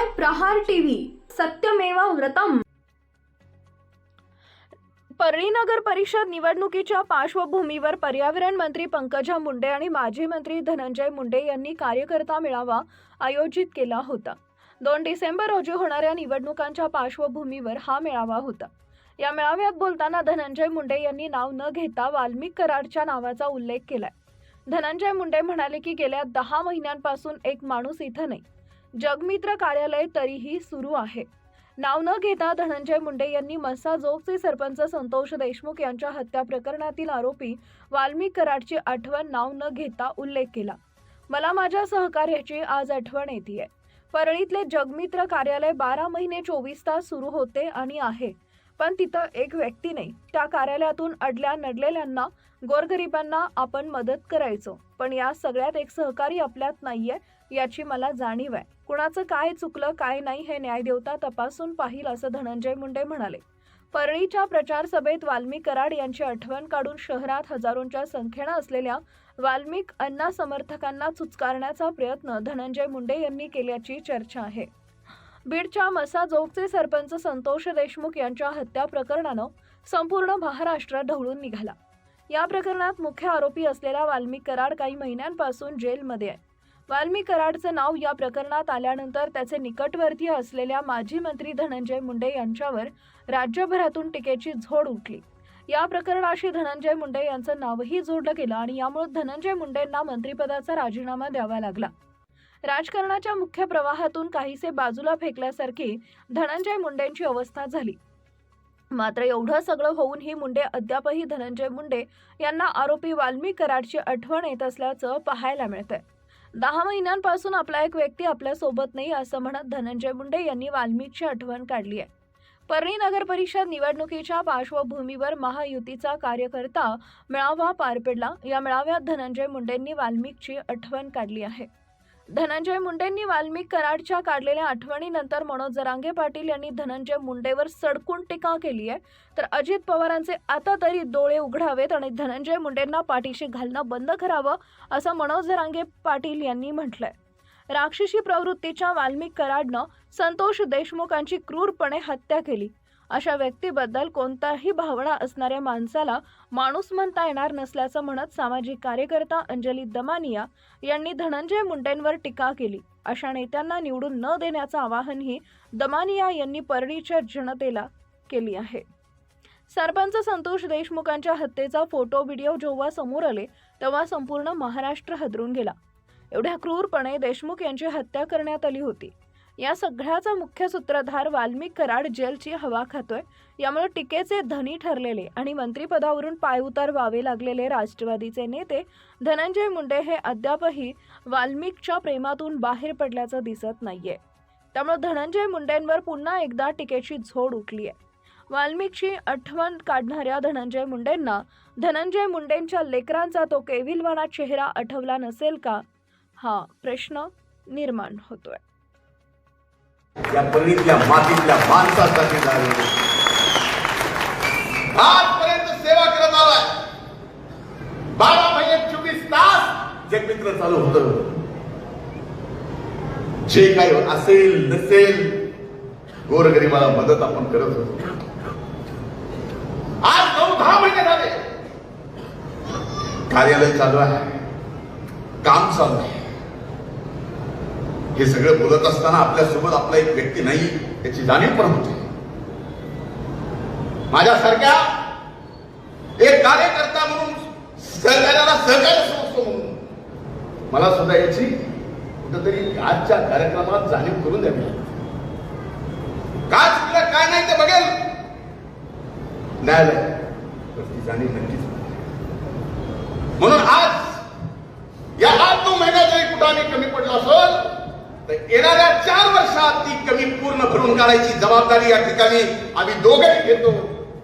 पाहताय प्रहार टीव्ही. सत्यमेवा व्रतम. परळी नगर परिषद निवडणुकीच्या पार्श्वभूमीवर पर्यावरण मंत्री पंकजा मुंडे आणि माजी मंत्री धनंजय मुंडे यांनी कार्यकर्ता मेळावा आयोजित केला होता. दोन डिसेंबर रोजी होणाऱ्या निवडणुकांच्या पार्श्वभूमीवर हा मेळावा होता. या मेळाव्यात बोलताना धनंजय मुंडे यांनी नाव न घेता वाल्मिक कराडच्या नावाचा उल्लेख केलाय. धनंजय मुंडे म्हणाले की गेल्या दहा महिन्यांपासून एक माणूस इथं नाही. जगमित्र कार्यालय तरीही सुरू आहे. नाव न घेता धनंजय मुंडे यांनी मस्साजोगचे सरपंच संतोष देशमुख यांच्या हत्या प्रकरणातील आरोपी वाल्मिक कराडची आठवण नाव न घेता उल्लेख केला. मला माझ्या सहकार्याची आज आठवण येते परळीतले जगमित्र कार्यालय बारा महिने चोवीस तास सुरू होते आणि आहे. पण तिथं एक व्यक्ती नाही. त्या कार्यालयातून अडल्या नडलेल्यांना गोरगरिबांना आपण मदत करायचो. पण या सगळ्यात एक सहकारी आपल्यात नाहीये याची मला जाणीव आहे. कुणाचं काय चुकलं काय नाही हे न्यायदेवता तपासून पाहिल असं धनंजय मुंडे म्हणाले. परळीच्या प्रचार सभेत वाल्मिक कराड यांची आठवण काढून शहरात हजारोंच्या संख्येनं असलेल्या वाल्मिक अण्णा समर्थकांना चुचकारण्याचा प्रयत्न धनंजय मुंडे यांनी केल्याची चर्चा आहे. बीडच्या मसाजोगचे सरपंच संतोष देशमुख यांच्या हत्या प्रकरणानं संपूर्ण महाराष्ट्र ढवळून निघाला. या प्रकरणात मुख्य आरोपी असलेला वाल्मिक कराड काही महिन्यांपासून जेलमध्ये आहे. वाल्मी कराडचं नाव या प्रकरणात आल्यानंतर त्याचे निकटवर्तीय असलेल्या माजी मंत्री धनंजय मुंडे यांच्यावर राज्यभरातून टीकेची झोड उठली. या प्रकरणाशी धनंजय मुंडे यांचं नावही जोडलं गेलं आणि यामुळे धनंजय मुंडेंना मंत्रिपदाचा राजीनामा द्यावा लागला. राजकारणाच्या मुख्य प्रवाहातून काहीसे बाजूला फेकल्यासारखी धनंजय मुंडेंची अवस्था झाली. मात्र एवढं सगळं होऊनही मुंडे अद्यापही धनंजय मुंडे यांना आरोपी वाल्मी कराडची आठवण येत असल्याचं पाहायला मिळतंय. दहा महिन्यांपासून आपला एक व्यक्ती आपल्यासोबत नाही असं म्हणत धनंजय मुंडे यांनी वाल्मिकची आठवण काढली आहे. परळी नगर परिषद निवडणुकीच्या पार्श्वभूमीवर महायुतीचा कार्यकर्ता मेळावा पार पडला. या मेळाव्यात धनंजय मुंडेंनी वाल्मिकची आठवण काढली आहे. धनंजय मुंडेंनी वाल्मिक कराडच्या काढलेल्या आठवणीनंतर मनोज जरांगे पाटील यांनी धनंजय मुंडेवर सडकून टीका केली आहे. तर अजित पवारांचे आता तरी डोळे उघडावेत आणि धनंजय मुंडेंना पाठीशी घालणं बंद करावं असं मनोज जरांगे पाटील यांनी म्हटलंय. राक्षसी प्रवृत्तीच्या वाल्मिक कराडनं संतोष देशमुखांची क्रूरपणे हत्या केली. अशा व्यक्तीबद्दल कोणताही भावना असणाऱ्या माणसाला माणूस म्हणता येणार नसल्याचं म्हणत सामाजिक कार्यकर्ता अंजली दमानिया यांनी धनंजय मुंडेंवर टीका केली. अशा नेत्यांना निवडून न देण्याचं आवाहनही दमानिया यांनी परळीच्या जनतेला केली आहे. सरपंच संतोष देशमुखांच्या हत्येचा फोटो व्हिडिओ जेव्हा समोर आले तेव्हा संपूर्ण महाराष्ट्र हदरून गेला. एवढ्या क्रूरपणे देशमुख यांची हत्या करण्यात आली होती. या सगळ्याचा मुख्य सूत्रधार वाल्मिक कराड जेलची हवा खातोय. यामुळे टीकेचे धनी ठरलेले आणि मंत्रिपदावरून पायउतार व्हावे लागलेले राष्ट्रवादीचे नेते धनंजय मुंडे हे अद्यापही वाल्मिकच्या प्रेमातून बाहेर पडल्याचं दिसत नाहीये. त्यामुळे धनंजय मुंडेंवर पुन्हा एकदा टीकेची झोड उठली आहे. वाल्मिकची आठवण काढणाऱ्या धनंजय मुंडेंना धनंजय मुंडेंच्या लेकरांचा तो केविलवाणा चेहरा आठवला नसेल का? हा प्रश्न निर्माण होतोय. या परळीतल्या मातीतल्या माणसासाठी झालेलं आजपर्यंत सेवा करत आलाय. बारा महिने चोवीस तास जगमित्र चालू होत. जे काही असेल नसेल गोरगरिबाला मदत आपण करत होतो. आज नऊ दहा महिने झाले. कार्यालय चालू आहे. काम चालू आहे. हे सगळं बोलत असताना आपल्यासोबत आपला एक व्यक्ती नाही याची जाणीव पण होते. माझ्यासारख्या एक कार्यकर्ता म्हणून सहकार्याला सहकार्य समजतो म्हणून मला सुद्धा याची कुठंतरी आजच्या कार्यक्रमात जाणीव करून द्यावी लागते. काय चुकलं काय नाही ते बघेल. न्यायालय तर ती जाणीव नक्कीच म्हणून आज या आठ नऊ महिन्यात जरी कुठं आम्ही कमी पडलो असेल तर येणाऱ्या चार वर्षात ती कमी पूर्ण भरून काढायची जबाबदारी या ठिकाणी आम्ही दोघेही घेतो.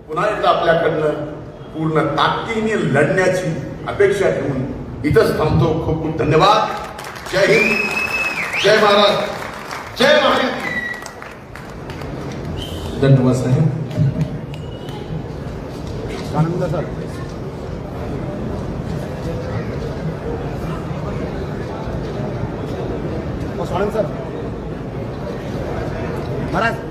पुन्हा एकदा आपल्याकडनं पूर्ण ताकदीने लढण्याची अपेक्षा ठेवून इथंच थांबतो. खूप खूप धन्यवाद. जय हिंद. जय महाराज जय महाराष्ट्र. धन्यवाद साहेब. आनंद साहेब महाराज